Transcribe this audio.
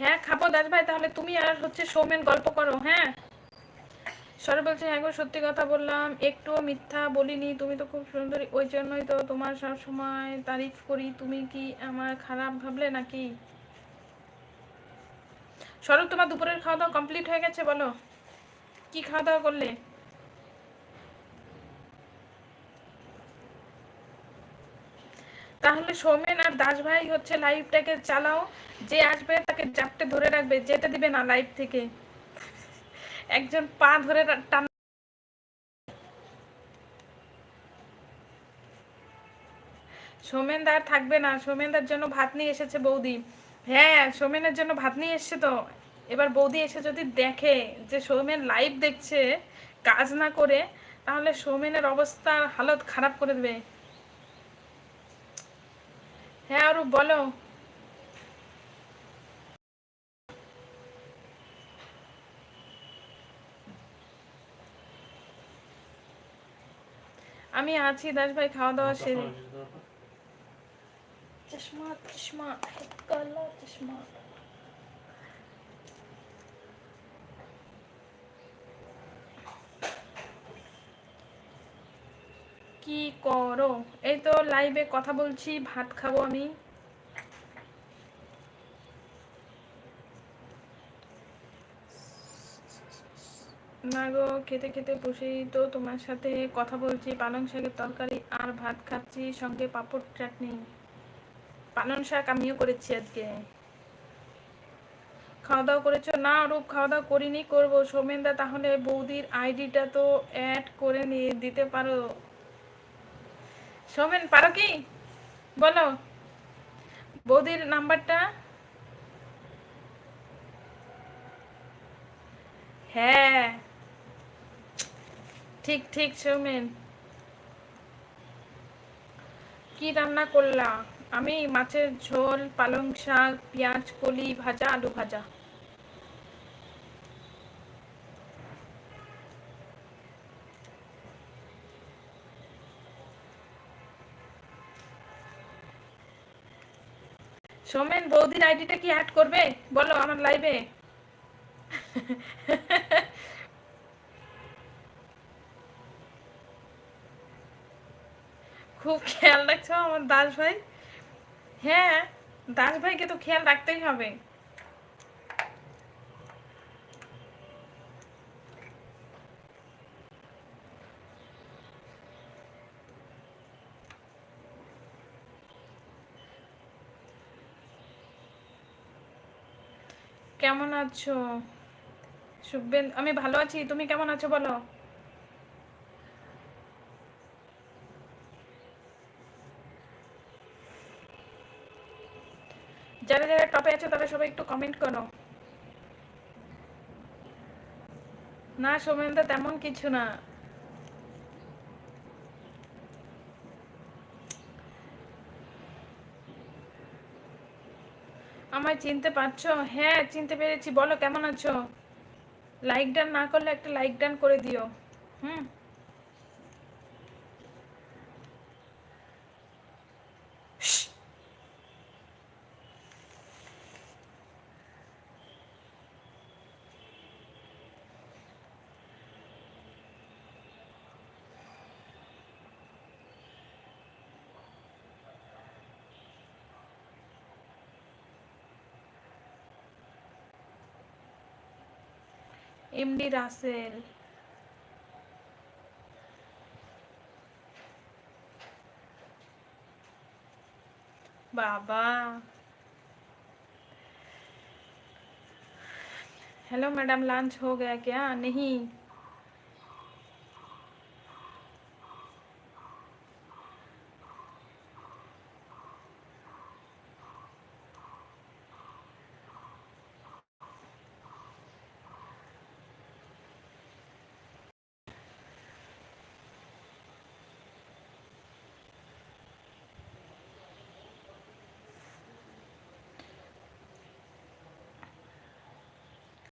হ্যাঁ খাব দাস ভাই, তাহলে তুমি আর হচ্ছে সৌমেন গল্প করো হ্যাঁ? সরে বলছে হ্যাঁ গো, সত্যি কথা বললাম, একটুও মিথ্যা বলিনি, তুমি তো খুব সুন্দরী, ওই জন্যই তো তোমার সব সময় তারিফ করি, তুমি কি আমার খারাপ ভাবলে নাকি? সরব, তোমার দুপুরের খাওয়া দাওয়া কমপ্লিট হয়ে গেছে, বলো। কি খাওয়া দাওয়া করলে? তাহলে সৌমেন আর দাস ভাই হচ্ছে লাইভটাকে চালাও। যে আসবে তাকে চাপটে ধরে রাখবে, যেতে দিবে না লাইভ থেকে। একজন পা ধরে টান সোমেনদার থাকবে না। সোমেনদার জন্য ভাত নিয়ে এসেছে বৌদি। হ্যাঁ সোমেনের জন্য ভাত নিয়ে এসছে তো। এবার বৌদি এসে যদি দেখে যে সৌমেন লাইভ দেখছে, কাজ না করে, তাহলে সৌমেনের অবস্থা হালত খারাপ করে দেবে। হ্যাঁ আরু বলো। আমি আছি দাস ভাই খাওয়া দাওয়া সেরে। চশমা চশমা কালা চশমা। কি করো? এই তো লাইভে কথা বলছি, ভাত খাব আমি। না গো, খেতে খেতে বসেই তো তোমার সাথে কথা বলছি, পালং শাকের তরকারি আর ভাত খাচ্ছি, সঙ্গে পাঁপড় চাটনি। পালং শাক আমিও করেছি আজকে। খাওয়া দাওয়া করেছ? না রূপ, খাওয়া দাওয়া করিনি, করব। সোমেনদা, তাহলে বৌদির আইডিটা তো অ্যাড করে নিয়ে দিতে পারো। সোমেন, পারো কি? বলো। বৌদির নাম্বারটা? হ্যাঁ। ঠিক ঠিক, সৌমেন। কি রান্না করলা? আমি মাছের ঝোল, পালং শাক, পেঁয়াজ, কলি ভাজা, আলু ভাজা। সোমেন বৌদির আইডিটা কি অ্যাড করবে? বলো আমার লাইভে খুব খেয়াল রাখছো আমার দাস ভাই? হ্যাঁ দাস ভাইকে তো খেয়াল রাখতেই হবে। কেমন আছো? শুভেন আমি ভালো আছি, তুমি কেমন আছো বলো? যারা যারা টপে আছে, তারা সবাই একটু কমেন্ট করো। না, সোমেনদা তেমন কিছু না। আমায় চিনতে পারছ? হ্যাঁ চিনতে পেরেছি। বলো, কেমন আছো? লাইক ডান না করলে একটা লাইক ডান করে দিও। হুম? এমডি রাসেল बाबा हेलो मैडम लंच हो गया क्या नहीं